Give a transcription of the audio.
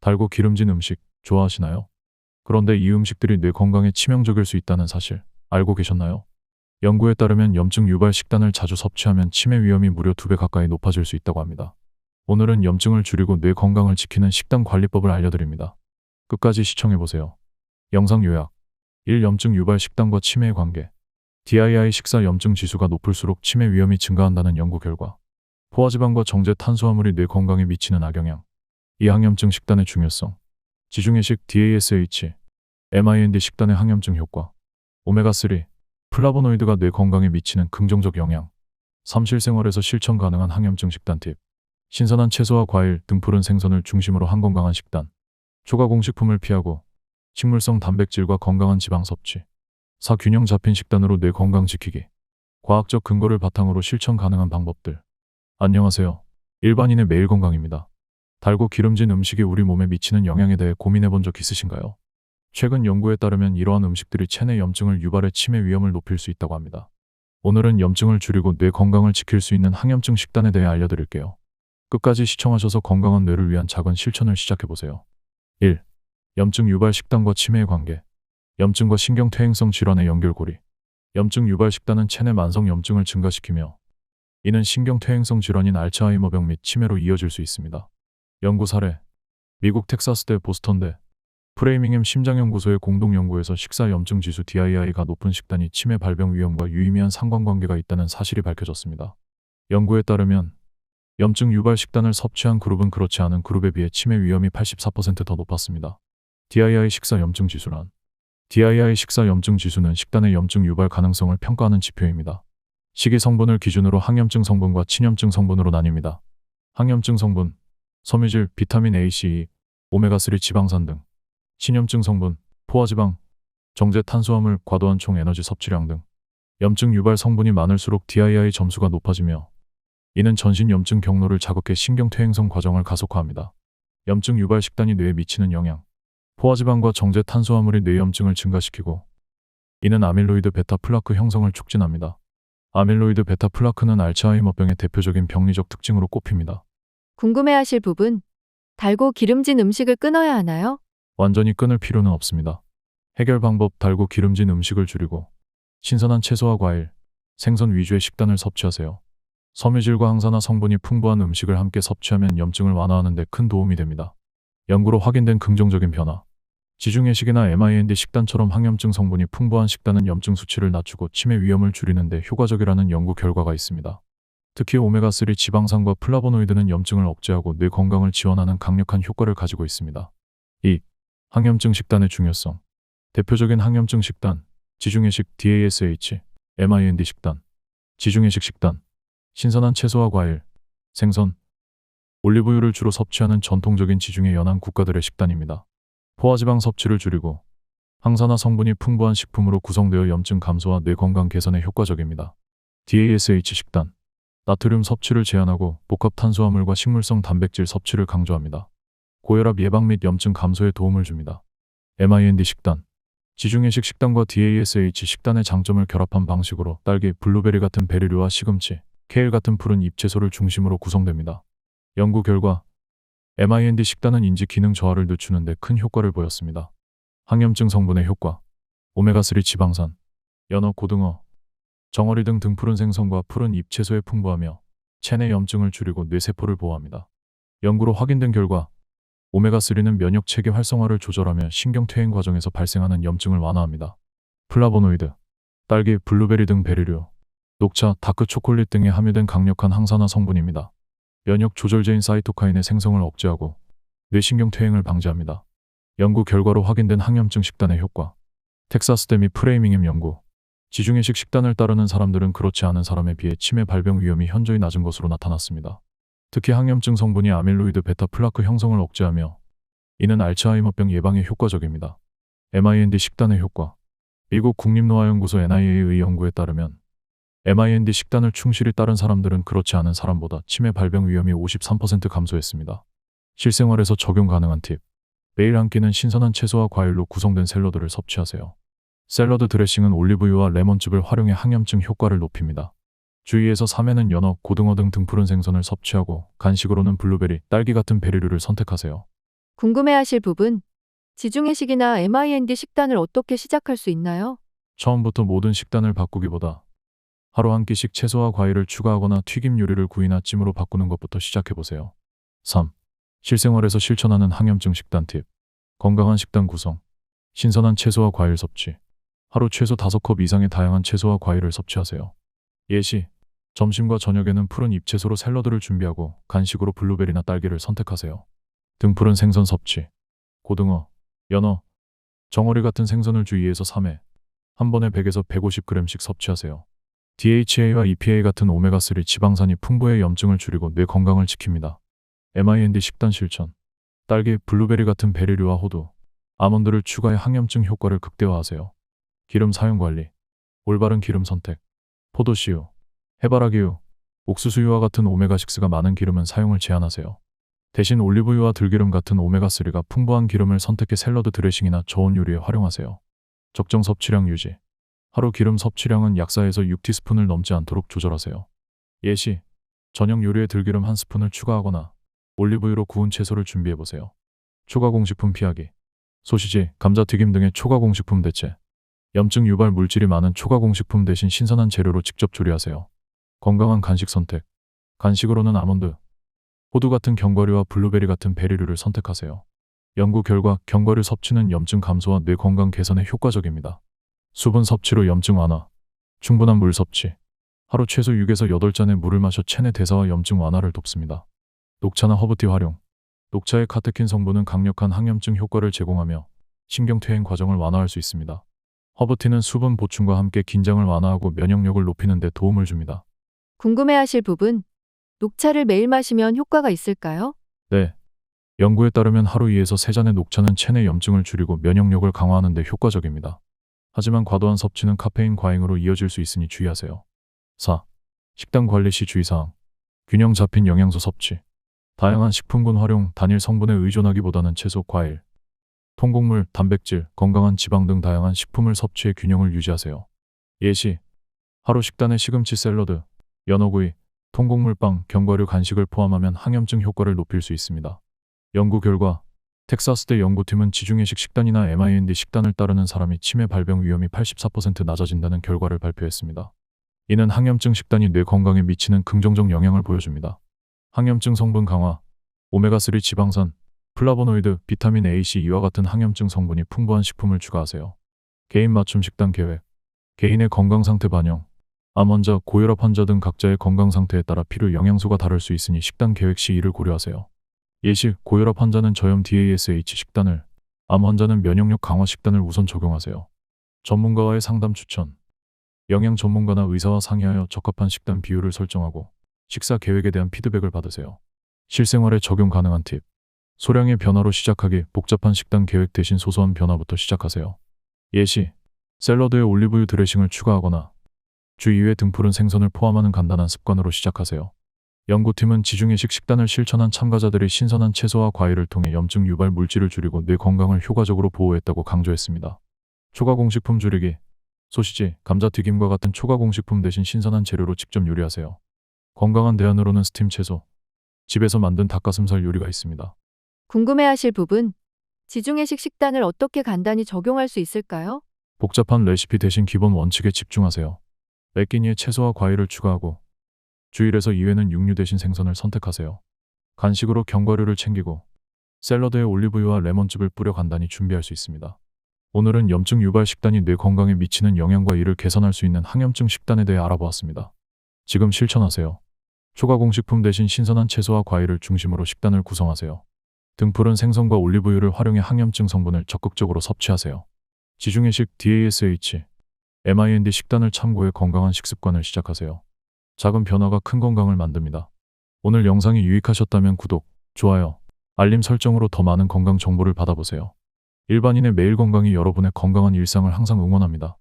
달고 기름진 음식 좋아하시나요? 그런데 이 음식들이 뇌 건강에 치명적일 수 있다는 사실 알고 계셨나요? 연구에 따르면 염증 유발 식단을 자주 섭취하면 치매 위험이 무려 2배 가까이 높아질 수 있다고 합니다. 오늘은 염증을 줄이고 뇌 건강을 지키는 식단 관리법을 알려드립니다. 끝까지 시청해보세요. 영상 요약 1. 염증 유발 식단과 치매의 관계 DII 식사 염증 지수가 높을수록 치매 위험이 증가한다는 연구 결과 포화지방과 정제 탄수화물이 뇌 건강에 미치는 악영향 이 항염증 식단의 중요성 지중해식 DASH MIND 식단의 항염증 효과 오메가3 플라보노이드가 뇌 건강에 미치는 긍정적 영향 3. 실생활에서 실천 가능한 항염증 식단 팁 신선한 채소와 과일, 등 푸른 생선을 중심으로 한 건강한 식단 초과 공식품을 피하고 식물성 단백질과 건강한 지방 섭취 4. 균형 잡힌 식단으로 뇌 건강 지키기 과학적 근거를 바탕으로 실천 가능한 방법들 안녕하세요. 일반인의 매일 건강입니다. 달고 기름진 음식이 우리 몸에 미치는 영향에 대해 고민해 본 적 있으신가요? 최근 연구에 따르면 이러한 음식들이 체내 염증을 유발해 치매 위험을 높일 수 있다고 합니다. 오늘은 염증을 줄이고 뇌 건강을 지킬 수 있는 항염증 식단에 대해 알려드릴게요. 끝까지 시청하셔서 건강한 뇌를 위한 작은 실천을 시작해보세요. 1. 염증 유발 식단과 치매의 관계. 염증과 신경퇴행성 질환의 연결고리. 염증 유발 식단은 체내 만성 염증을 증가시키며 이는 신경퇴행성 질환인 알츠하이머병 및 치매로 이어질 수 있습니다. 연구 사례 미국 텍사스대 보스턴대 프레이밍햄 심장연구소의 공동연구에서 식사 염증 지수 DII가 높은 식단이 치매 발병 위험과 유의미한 상관관계가 있다는 사실이 밝혀졌습니다. 연구에 따르면 염증 유발 식단을 섭취한 그룹은 그렇지 않은 그룹에 비해 치매 위험이 84%더 높았습니다. DII 식사 염증 지수란 DII 식사 염증 지수는 식단의 염증 유발 가능성을 평가하는 지표입니다. 식이 성분을 기준으로 항염증 성분과 친염증 성분으로 나뉩니다. 항염증 성분, 섬유질, 비타민 A, C, 오메가3 지방산 등. 친염증 성분, 포화지방, 정제 탄수화물, 과도한 총 에너지 섭취량 등. 염증 유발 성분이 많을수록 DII 점수가 높아지며 이는 전신 염증 경로를 자극해 신경퇴행성 과정을 가속화합니다. 염증 유발 식단이 뇌에 미치는 영향. 포화지방과 정제 탄수화물이 뇌 염증을 증가시키고 이는 아밀로이드 베타 플라크 형성을 촉진합니다. 아밀로이드 베타 플라크는 알츠하이머병의 대표적인 병리적 특징으로 꼽힙니다. 궁금해하실 부분. 달고 기름진 음식을 끊어야 하나요? 완전히 끊을 필요는 없습니다. 해결 방법 달고 기름진 음식을 줄이고 신선한 채소와 과일, 생선 위주의 식단을 섭취하세요. 섬유질과 항산화 성분이 풍부한 음식을 함께 섭취하면 염증을 완화하는 데 큰 도움이 됩니다. 연구로 확인된 긍정적인 변화. 지중해식이나 MIND 식단처럼 항염증 성분이 풍부한 식단은 염증 수치를 낮추고 치매 위험을 줄이는 데 효과적이라는 연구 결과가 있습니다. 특히 오메가3 지방산과 플라보노이드는 염증을 억제하고 뇌 건강을 지원하는 강력한 효과를 가지고 있습니다. 2. 항염증 식단의 중요성. 대표적인 항염증 식단, 지중해식 DASH, MIND 식단, 지중해식 식단, 신선한 채소와 과일, 생선, 올리브유를 주로 섭취하는 전통적인 지중해 연안 국가들의 식단입니다. 포화지방 섭취를 줄이고 항산화 성분이 풍부한 식품으로 구성되어 염증 감소와 뇌 건강 개선에 효과적입니다. DASH 식단 나트륨 섭취를 제한하고 복합 탄수화물과 식물성 단백질 섭취를 강조합니다. 고혈압 예방 및 염증 감소에 도움을 줍니다. MIND 식단 지중해식 식단과 DASH 식단의 장점을 결합한 방식으로 딸기, 블루베리 같은 베리류와 시금치, 케일 같은 푸른 잎채소를 중심으로 구성됩니다. 연구 결과 MIND 식단은 인지 기능 저하를 늦추는 데 큰 효과를 보였습니다. 항염증 성분의 효과 오메가3 지방산, 연어, 고등어, 정어리 등 등푸른 생선과 푸른 잎 채소에 풍부하며 체내 염증을 줄이고 뇌세포를 보호합니다. 연구로 확인된 결과 오메가3는 면역 체계 활성화를 조절하며 신경퇴행 과정에서 발생하는 염증을 완화합니다. 플라보노이드, 딸기, 블루베리 등 베리류, 녹차, 다크 초콜릿 등에 함유된 강력한 항산화 성분입니다. 면역 조절제인 사이토카인의 생성을 억제하고 뇌신경퇴행을 방지합니다. 연구 결과로 확인된 항염증 식단의 효과. 텍사스대 미 프레이밍햄 연구. 지중해식 식단을 따르는 사람들은 그렇지 않은 사람에 비해 치매 발병 위험이 현저히 낮은 것으로 나타났습니다. 특히 항염증 성분이 아밀로이드 베타 플라크 형성을 억제하며 이는 알츠하이머병 예방에 효과적입니다. MIND 식단의 효과. 미국 국립노화연구소 NIA의 연구에 따르면 MIND 식단을 충실히 따른 사람들은 그렇지 않은 사람보다 치매 발병 위험이 53% 감소했습니다. 실생활에서 적용 가능한 팁. 매일 한 끼는 신선한 채소와 과일로 구성된 샐러드를 섭취하세요. 샐러드 드레싱은 올리브유와 레몬즙을 활용해 항염증 효과를 높입니다. 주위에서 3회는 연어, 고등어 등 등푸른 생선을 섭취하고 간식으로는 블루베리, 딸기 같은 베리류를 선택하세요. 궁금해하실 부분. 지중해식이나 MIND 식단을 어떻게 시작할 수 있나요? 처음부터 모든 식단을 바꾸기보다 하루 한 끼씩 채소와 과일을 추가하거나 튀김 요리를 구이나 찜으로 바꾸는 것부터 시작해 보세요. 3. 실생활에서 실천하는 항염증 식단 팁. 건강한 식단 구성. 신선한 채소와 과일 섭취. 하루 최소 5컵 이상의 다양한 채소와 과일을 섭취하세요. 예시. 점심과 저녁에는 푸른 잎채소로 샐러드를 준비하고 간식으로 블루베리나 딸기를 선택하세요. 등푸른 생선 섭취. 고등어, 연어, 정어리 같은 생선을 주 2에서 3회, 한 번에 100에서 150g씩 섭취하세요. DHA와 EPA 같은 오메가3 지방산이 풍부해 염증을 줄이고 뇌 건강을 지킵니다. MIND 식단 실천. 딸기, 블루베리 같은 베리류와 호두, 아몬드를 추가해 항염증 효과를 극대화하세요. 기름 사용 관리. 올바른 기름 선택. 포도씨유, 해바라기유, 옥수수유와 같은 오메가6가 많은 기름은 사용을 제한하세요. 대신 올리브유와 들기름 같은 오메가3가 풍부한 기름을 선택해 샐러드 드레싱이나 저온 요리에 활용하세요. 적정 섭취량 유지. 하루 기름 섭취량은 약 4에서 6티스푼을 넘지 않도록 조절하세요. 예시, 저녁 요리에 들기름 한 스푼을 추가하거나 올리브유로 구운 채소를 준비해 보세요. 초과 공식품 피하기. 소시지, 감자튀김 등의 초과 공식품 대체. 염증 유발 물질이 많은 초과 공식품 대신 신선한 재료로 직접 조리하세요. 건강한 간식 선택. 간식으로는 아몬드, 호두 같은 견과류와 블루베리 같은 베리류를 선택하세요. 연구 결과 견과류 섭취는 염증 감소와 뇌 건강 개선에 효과적입니다. 수분 섭취로 염증 완화. 충분한 물 섭취. 하루 최소 6에서 8잔의 물을 마셔 체내 대사와 염증 완화를 돕습니다. 녹차나 허브티 활용. 녹차의 카테킨 성분은 강력한 항염증 효과를 제공하며 신경퇴행 과정을 완화할 수 있습니다. 허브티는 수분 보충과 함께 긴장을 완화하고 면역력을 높이는 데 도움을 줍니다. 궁금해하실 부분. 녹차를 매일 마시면 효과가 있을까요? 네. 연구에 따르면 하루 2에서 3잔의 녹차는 체내 염증을 줄이고 면역력을 강화하는 데 효과적입니다. 하지만 과도한 섭취는 카페인 과잉으로 이어질 수 있으니 주의하세요. 4. 식단 관리 시 주의사항. 균형 잡힌 영양소 섭취. 다양한 식품군 활용, 단일 성분에 의존하기보다는 채소, 과일, 통곡물, 단백질, 건강한 지방 등 다양한 식품을 섭취해 균형을 유지하세요. 예시. 하루 식단에 시금치 샐러드, 연어구이, 통곡물빵, 견과류 간식을 포함하면 항염증 효과를 높일 수 있습니다. 연구 결과 텍사스대 연구팀은 지중해식 식단이나 MIND 식단을 따르는 사람이 치매 발병 위험이 84% 낮아진다는 결과를 발표했습니다. 이는 항염증 식단이 뇌 건강에 미치는 긍정적 영향을 보여줍니다. 항염증 성분 강화, 오메가3 지방산, 플라보노이드, 비타민 A, C, 이와 같은 항염증 성분이 풍부한 식품을 추가하세요. 개인 맞춤 식단 계획, 개인의 건강 상태 반영, 암 환자, 고혈압 환자 등 각자의 건강 상태에 따라 필요 영양소가 다를 수 있으니 식단 계획 시 이를 고려하세요. 예시, 고혈압 환자는 저염 DASH 식단을, 암 환자는 면역력 강화 식단을 우선 적용하세요. 전문가와의 상담 추천. 영양 전문가나 의사와 상의하여 적합한 식단 비율을 설정하고 식사 계획에 대한 피드백을 받으세요. 실생활에 적용 가능한 팁. 소량의 변화로 시작하기 복잡한 식단 계획 대신 소소한 변화부터 시작하세요. 예시, 샐러드에 올리브유 드레싱을 추가하거나 주 2회 등푸른 생선을 포함하는 간단한 습관으로 시작하세요. 연구팀은 지중해식 식단을 실천한 참가자들이 신선한 채소와 과일을 통해 염증 유발 물질을 줄이고 뇌 건강을 효과적으로 보호했다고 강조했습니다. 초과 공식품 줄이기. 소시지, 감자튀김과 같은 초과 공식품 대신 신선한 재료로 직접 요리하세요. 건강한 대안으로는 스팀 채소, 집에서 만든 닭가슴살 요리가 있습니다. 궁금해하실 부분. 지중해식 식단을 어떻게 간단히 적용할 수 있을까요? 복잡한 레시피 대신 기본 원칙에 집중하세요. 매 끼니에 채소와 과일을 추가하고 주일에서 2회는 육류 대신 생선을 선택하세요. 간식으로 견과류를 챙기고 샐러드에 올리브유와 레몬즙을 뿌려 간단히 준비할 수 있습니다. 오늘은 염증 유발 식단이 뇌 건강에 미치는 영향과 이를 개선할 수 있는 항염증 식단에 대해 알아보았습니다. 지금 실천하세요. 초과 공식품 대신 신선한 채소와 과일을 중심으로 식단을 구성하세요. 등 푸른 생선과 올리브유를 활용해 항염증 성분을 적극적으로 섭취하세요. 지중해식 DASH, MIND 식단을 참고해 건강한 식습관을 시작하세요. 작은 변화가 큰 건강을 만듭니다. 오늘 영상이 유익하셨다면 구독, 좋아요, 알림 설정으로 더 많은 건강 정보를 받아보세요. 일반인의 매일 건강이 여러분의 건강한 일상을 항상 응원합니다.